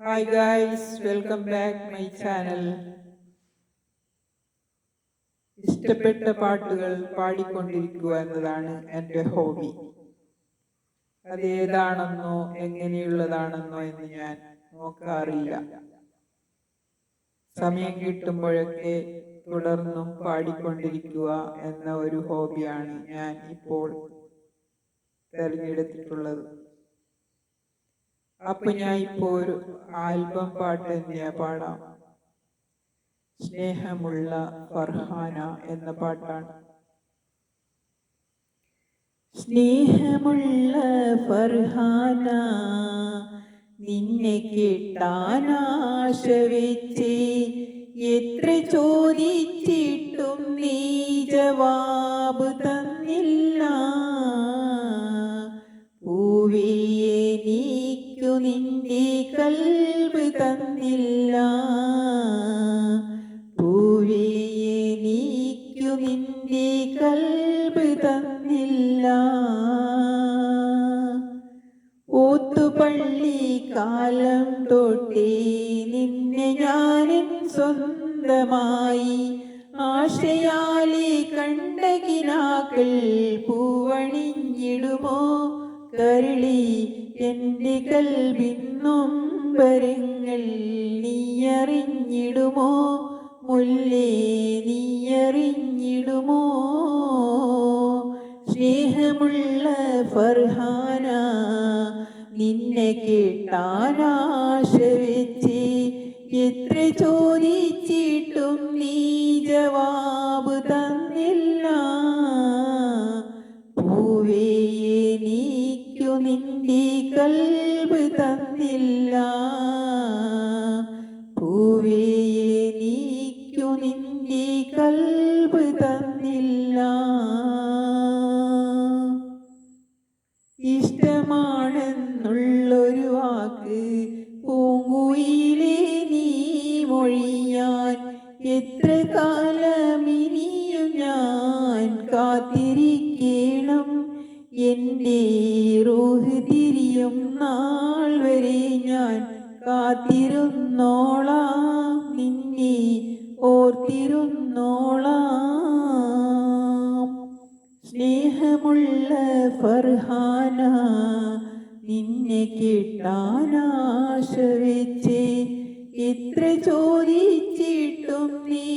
Hi guys welcome back my channel ഇഷ്ടപ്പെട്ട പാട്ടുകൾ പാടിക്കൊണ്ടിരിക്കുക എന്നതാണ് എന്റെ ഹോബി. അത് ഏതാണെന്നോ എങ്ങനെയുള്ളതാണെന്നോ എന്ന് ഞാൻ നോക്കാറില്ല. സമയം കിട്ടുമ്പോഴൊക്കെ തുടർന്നും പാടിക്കൊണ്ടിരിക്കുക എന്ന ഒരു ഹോബിയാണ് ഞാൻ ഇപ്പോൾ തെരഞ്ഞെടുത്തിട്ടുള്ളത്. അപ്പൊ ഞാൻ ഇപ്പോ ഒരു ആൽബം പാട്ട് എന്തിനാ പാടാം. സ്നേഹമുള്ള ഫർഹാന എന്ന പാട്ടാണ്. സ്നേഹമുള്ള ഫർഹാന നിന്നെ കിട്ടാനാശ വെച്ച് എത്ര ചോദിച്ചിട്ടും നീ ജവാബ് തന്നില്ല. കൽബ് തന്നില്ല. പൂവിയെ എനിക്കു നിന്റെ കൽബ് തന്നില്ല. ഓത്തുപള്ളി കാലം തൊട്ടേ നിന്നെ ഞാനും സ്വന്തമായി. ആശയാലി കണ്ടകിനാക്കൾ പൂവണിഞ്ഞിടുമോ? കരളി എന്റെ കൽവിന്നും വരങ്ങൾ നീയറിഞ്ഞിടുമോ? മുല്ലേ നീയറിഞ്ഞിടുമോ? സ്നേഹമുള്ള ഫർഹാന നിന്നെ കേട്ടാനാശ വെച്ച് എത്ര ചോദിച്ചിട്ടും നീ ജവാബ് തന്നില്ല. പൂവേ എനിക്കു നിന്റെ കൽബ് തന്നില്ല പൂവേ നീക്കു നിന്റെ കൽബ് തന്നില്ല ഇഷ്ടമാണെന്നുള്ളൊരു വാക്ക് പൂങ്കുയിലെ നീ മൊഴിയാൻ എത്ര കാലമിനിയും ഞാൻ കാത്തിരിക്കണം എന്റെ റൂഹ് തിരിയും നാൾ വരെ ഞാൻ കാത്തിരുന്നോളാം. നിന്നെ ഓർത്തിരുന്നോളാം. സ്നേഹമുള്ള ഫർഹാന നിന്നെ കിട്ടാനാശ വെച്ച്. എത്ര ചോദിച്ചിട്ടും നീ